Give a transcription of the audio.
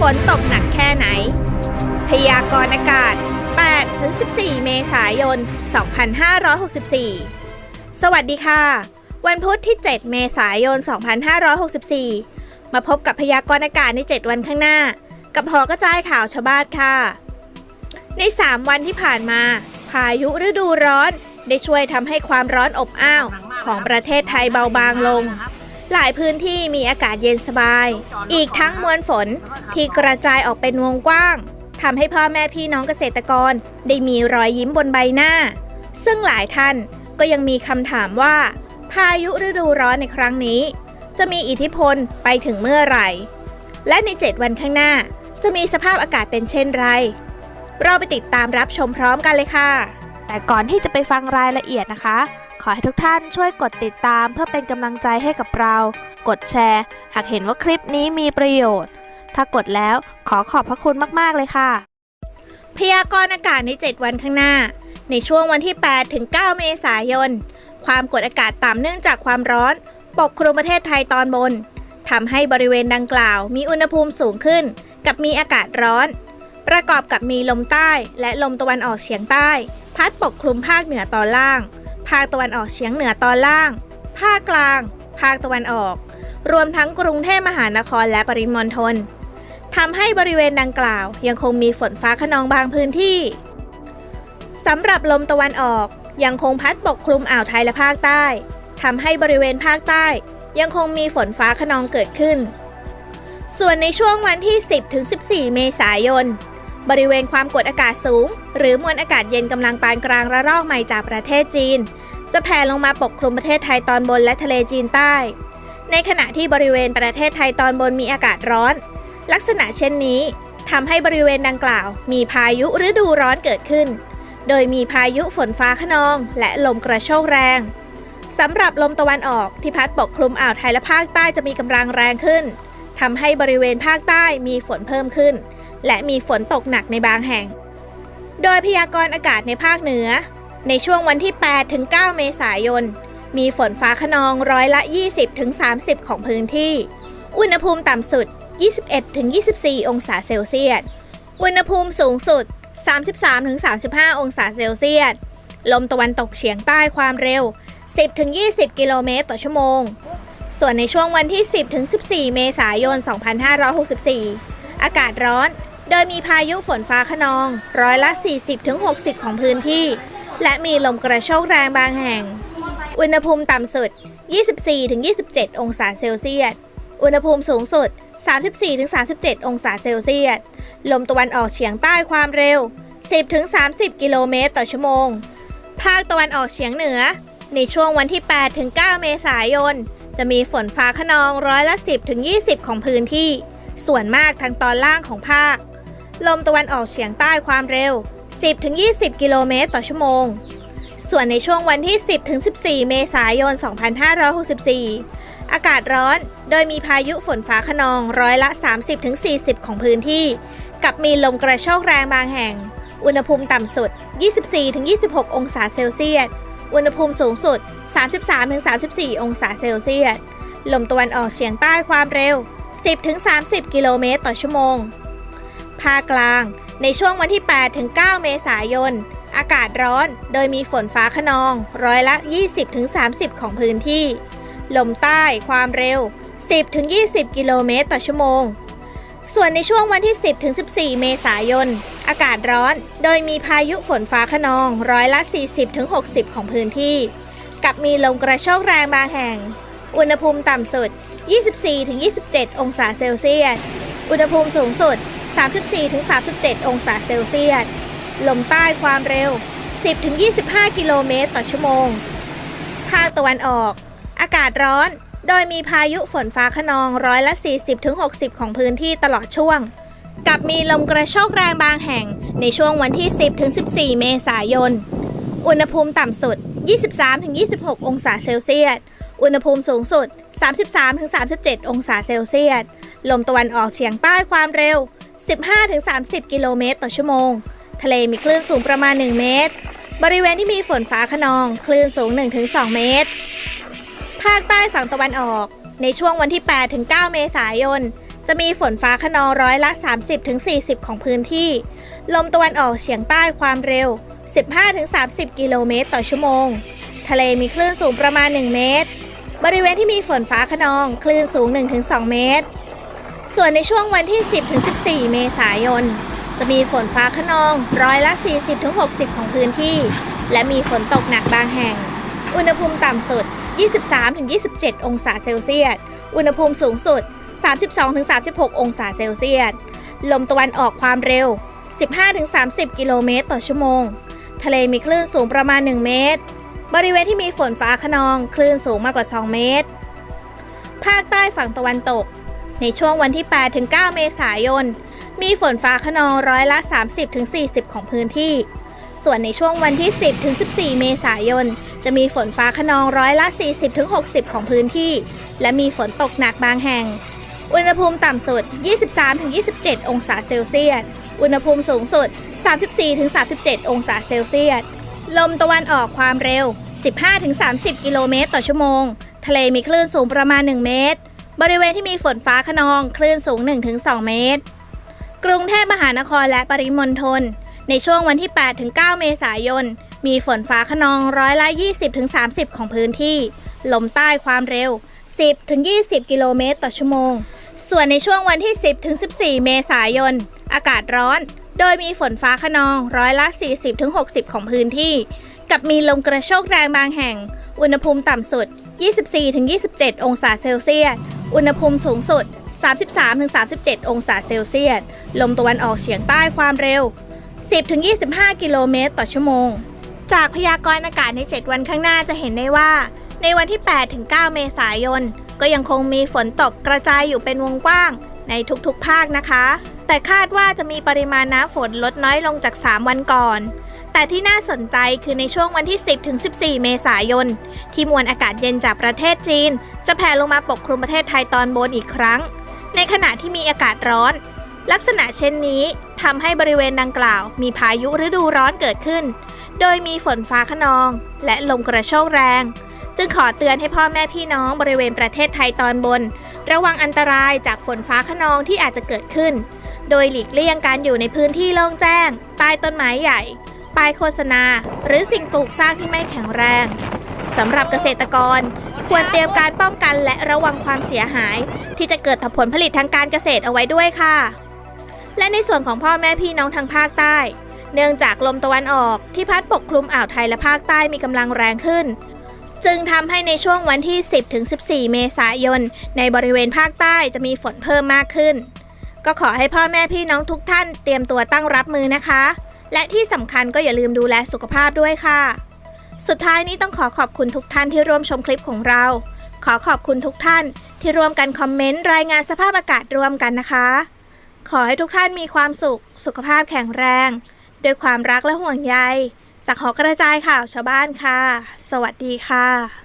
ฝนตกหนักแค่ไหน พยากรณ์อากาศ 8 ถึง 14 เมษายน 2564 สวัสดีค่ะ วันพุธที่ 7 เมษายน 2564 มาพบกับพยากรณ์อากาศใน 7 วันข้างหน้า กับหอกระจายข่าวชาวบ้านค่ะ ใน 3 วันที่ผ่านมา พายุฤดูร้อนได้ช่วยทำให้ความร้อนอบอ้าวของประเทศไทยเบาบางลง หลายพื้นที่มีอากาศเย็นสบาย อีกทั้งมวลฝนที่กระจายออกเป็นวงกว้างทำให้พ่อแม่พี่น้องเกษตรกร ได้มีรอยยิ้มบนใบหน้า ซึ่งหลายท่านก็ยังมีคำถามว่า พายุฤดูร้อนในครั้งนี้ จะมีอิทธิพลไปถึงเมื่อไหร่ และใน 7 วันข้างหน้า จะมีสภาพอากาศเป็นเช่นไร เราไปติดตามรับชมพร้อมกันเลยค่ะ แต่ก่อนที่จะไปฟังรายละเอียดนะคะ ขอให้ทุกท่านช่วยกดติดตามเพื่อเป็นกำลังใจให้กับเรา กดแชร์ หากเห็นว่าคลิปนี้มีประโยชน์ ถ้ากดแล้วขอขอบพระคุณมาก ๆ เลยค่ะ พยากรณ์อากาศใน 7 วันข้างหน้า ในช่วงวันที่ 8 ถึง 9 เมษายน ความกดอากาศต่ำเนื่องจากความร้อน ปกคลุมประเทศไทยตอนบนทำให้บริเวณดังกล่าวมีอุณหภูมิสูงขึ้น กับมีอากาศร้อน ประกอบกับมีลมใต้และลมตะวันออกเฉียงใต้ พัดปกคลุมภาคเหนือตอนล่างาคตะวันออกเฉียงเหนือตอนล่าง ภาคกลาง ภาคตะวันออก รวมทั้งกรุงเทพมหานครและปริมณฑลทำให้บริเวณดังกล่าวยังคงมีฝนฟ้าขนองบางพื้นที่สำหรับลมตะวันออกยังคงพัดปกคลุมอ่าวไทยและภาคใต้ทำให้บริเวณภาคใต้ ยังคงมีฝนฟ้าขนองเกิดขึ้น ส่วนในช่วงวันที่ 10-14 เมษายน บริเวณความกดอากาศสูง หรือมวลอากาศเย็นกำลังปานกลางระลอกใหม่จากประเทศจีน จะแผ่ลงมาปกคลุมประเทศไทยตอนบนและทะเลจีนใต้ ในขณะที่บริเวณประเทศไทยตอนบนมีอากาศร้อน ลักษณะเช่นนี้ทำให้บริเวณดังกล่าว มีพายุฤดูร้อนเกิดขึ้น โดยมีพายุฝนฟ้าขนอง และลมกระโชกแรงสำหรับลมตะวันออกที่พัดปกคลุมอ่าวไทยและภาคใต้จะมีกำลังแรงขึ้นทำให้บริเวณภาคใต้มีฝนเพิ่มขึ้น และมีฝนตกหนักในบางแห่ง โดยพยากรณ์อากาศในภาคเหนือ ในช่วงวันที่ 8 ถึง 9 เมษายน มีฝนฟ้าขนองร้อยละ 20 ถึง 30 ของพื้นที่ อุณหภูมิต่ำสุด 21 ถึง 24 องศาเซลเซียส อุณหภูมิสูงสุด 33 ถึง 35 องศาเซลเซียส ลมตะวันตกเฉียงใต้ความเร็ว 10 ถึง 20 กิโลเมตรต่อชั่วโมงส่วนในช่วงวันที่ 10 ถึง 14 เมษายน 2564 อากาศร้อน โดยมีพายุฝนฟ้าขนอง ร้อยละ 40ถึง60 ของพื้นที่ และมีลมกระโชกแรงบางแห่ง อุณหภูมิต่ำสุด 24ถึง27 องศาเซลเซียส อุณหภูมิสูงสุด 34ถึง37 องศาเซลเซียส ลมตะวันออกเฉียงใต้ความเร็ว 10ถึง30 กิโลเมตรต่อชั่วโมง ภาคตะวันออกเฉียงเหนือ ในช่วงวันที่8ถึง9เมษายน จะมีฝนฟ้าขนองร้อยละ 10ถึง20 ของพื้นที่ ส่วนมากทางตอนล่างของภาค ลมตะวันออกเฉียงใต้ความเร็ว 10-20 กิโลเมตรต่อชั่วโมง ส่วนในช่วงวันที่ 10-14 เมษายน 2564 อากาศร้อน โดยมีพายุฝนฟ้าขนองร้อยละ 30-40 ของพื้นที่ กับมีลมกระโชกแรงบางแห่ง อุณหภูมิต่ำสุด 24-26 องศาเซลเซียส อุณหภูมิสูงสุด 33-34 องศาเซลเซียส ลมตะวันออกเฉียงใต้ความเร็ว 10-30 กิโลเมตรต่อชั่วโมง ภาคกลาง ในช่วงวันที่ 8 ถึง 9 เมษายน อากาศร้อน โดยมีฝนฟ้าขนอง ร้อยละ 20ถึง30 ของพื้นที่ ลมใต้ความเร็ว 10ถึง20 กิโลเมตรต่อชั่วโมง ส่วนในช่วงวันที่ 10-14 เมษายน อากาศร้อน โดยมีพายุฝนฟ้าขนอง ร้อยละ 40ถึง60 ของพื้นที่ กับมีลมกระโชกแรงบางแห่ง อุณหภูมิต่ำสุด 24ถึง27 องศาเซลเซียส อุณหภูมิสูงสุด 34ถึง37 องศาเซลเซียส ลมใต้ความเร็ว 10ถึง25 กิโลเมตรต่อชั่วโมง ภาคตะวันออก อากาศร้อน โดยมีพายุฝนฟ้าขนองร้อยละ 40ถึง60 ของพื้นที่ตลอดช่วง กับมีลมกระโชกแรงบางแห่งในช่วงวันที่ 10ถึง14 เมษายน อุณหภูมิต่ำสุด 23ถึง26 องศาเซลเซียส อุณหภูมิสูงสุด 33ถึง37 องศาเซลเซียส ลมตะวันออกเฉียงใต้ความเร็ว 15ถึง30 กิโลเมตรต่อชั่วโมง ทะเลมีคลื่นสูงประมาณ 1 เมตร บริเวณที่มีฝนฟ้าขนอง คลื่นสูง 1-2 เมตร ภาคใต้ฝั่งตะวันออก ในช่วงวันที่8ถึง9เมษายน จะมีฝนฟ้าขนองร้อยละ 30-40 ของพื้นที่ ลมตะวันออกเฉียงใต้ความเร็ว 15-30 กิโลเมตรต่อชั่วโมง ทะเลมีคลื่นสูงประมาณ 1 เมตร บริเวณที่มีฝนฟ้าขนอง คลื่นสูง 1-2 เมตร ส่วนในช่วงวันที่ 10-14 เมษายน จะมีฝนฟ้าขนองร้อยละ 40-60 ของพื้นที่ และมีฝนตกหนักบางแห่ง อุณหภูมิต่ำสุด 23-27 องศาเซลเซียส อุณหภูมิสูงสุด 32-36 องศาเซลเซียส ลมตะวันออกความเร็ว 15-30 กิโลเมตรต่อชั่วโมง ทะเลมีคลื่นสูงประมาณ 1 เมตร บริเวณที่มีฝนฟ้าขนอง คลื่นสูงมากกว่า 2 เมตร ภาคใต้ฝั่งตะวันตก ในช่วงวันที่ 8 ถึง 9 เมษายน มีฝนฟ้าขนองร้อยละ 30-40 ของพื้นที่ ส่วนในช่วงวันที่ 10 ถึง 14 เมษายน จะมีฝนฟ้าขนองร้อยละ 40-60 ของพื้นที่ และมีฝนตกหนักบางแห่ง อุณหภูมิต่ำสุด 23-27 องศาเซลเซียส อุณหภูมิสูงสุด 34-37 องศาเซลเซียส ลมตะวันออกความเร็ว 15-30 กิโลเมตรต่อชั่วโมง ทะเลมีคลื่นสูงประมาณ 1 เมตร บริเวณที่มีฝนฟ้าขนองคลื่นสูง 1-2 เมตร กรุงเทพมหานครและปริมณฑลในช่วงวันที่ 8-9 เมษายน มีฝนฟ้าขนองร้อยละ 20-30 ของพื้นที่ ลมใต้ความเร็ว 10-20 กิโลเมตรต่อชั่วโมง ส่วนในช่วงวันที่ 10-14 เมษายน อากาศร้อน โดยมีฝนฟ้าขนองร้อยละ 40-60 ของพื้นที่ กับมีลมกระโชกแรงบางแห่ง อุณหภูมิต่ำสุด 24-27 องศาเซลเซียส อุณหภูมิสูงสุด 33-37 องศาเซลเซียส ลมตะวันออกเฉียงใต้ความเร็ว 10-25 กิโลเมตรต่อชั่วโมง จากพยากรณ์อากาศใน 7 วันข้างหน้าจะเห็นได้ว่า ในวันที่ 8-9 เมษายน ก็ยังคงมีฝนตกกระจายอยู่เป็นวงกว้างในทุกๆภาคนะคะ แต่คาดว่าจะมีปริมาณน้ำฝนลดน้อยลงจาก 3 วันก่อน แต่ที่น่าสนใจคือในช่วงวันที่ 10-14 เมษายน ที่มวลอากาศเย็นจากประเทศจีน จะแผ่ลงมาปกคลุมประเทศไทยตอนบนอีกครั้ง ในขณะที่มีอากาศร้อน ลักษณะเช่นนี้ทำให้บริเวณดังกล่าว มีพายุฤดูร้อนเกิดขึ้น โดยมีฝนฟ้าขนอง และลมกระโชกแรง จึงขอเตือนให้พ่อแม่พี่น้องบริเวณประเทศไทยตอนบน ระวังอันตรายจากฝนฟ้าขนองที่อาจจะเกิดขึ้น โดยหลีกเลี่ยงการอยู่ในพื้นที่โล่งแจ้ง ใต้ต้นไม้ใหญ่ ป้ายโฆษณา หรือสิ่งปลูกสร้างที่ไม่แข็งแรงสำหรับเกษตรกร ควรเตรียมการป้องกันและระวังความเสียหาย ที่จะเกิดต่อผลผลิตทางการเกษตรเอาไว้ด้วยค่ะ และในส่วนของพ่อแม่พี่น้องทางภาคใต้ เนื่องจากลมตะวันออกที่พัดปกคลุมอ่าวไทยและภาคใต้มีกำลังแรงขึ้น จึงทำให้ในช่วงวันที่ 10-14 เมษายน ในบริเวณภาคใต้จะมีฝนเพิ่มมากขึ้น ก็ขอให้พ่อแม่พี่น้องทุกท่านเตรียมตัวตั้งรับมือนะคะ และที่สำคัญก็อย่าลืมดูแลสุขภาพด้วยค่ะ สุดท้ายนี้ต้องขอขอบคุณทุกท่านที่ร่วมชมคลิปของเรา ขอขอบคุณทุกท่านที่ร่วมกันคอมเมนต์รายงานสภาพอากาศร่วมกันนะคะ ขอให้ทุกท่านมีความสุข สุขภาพแข็งแรงด้วยความรักและห่วงใย จากหอกระจายข่าวชาวบ้านค่ะ สวัสดีค่ะ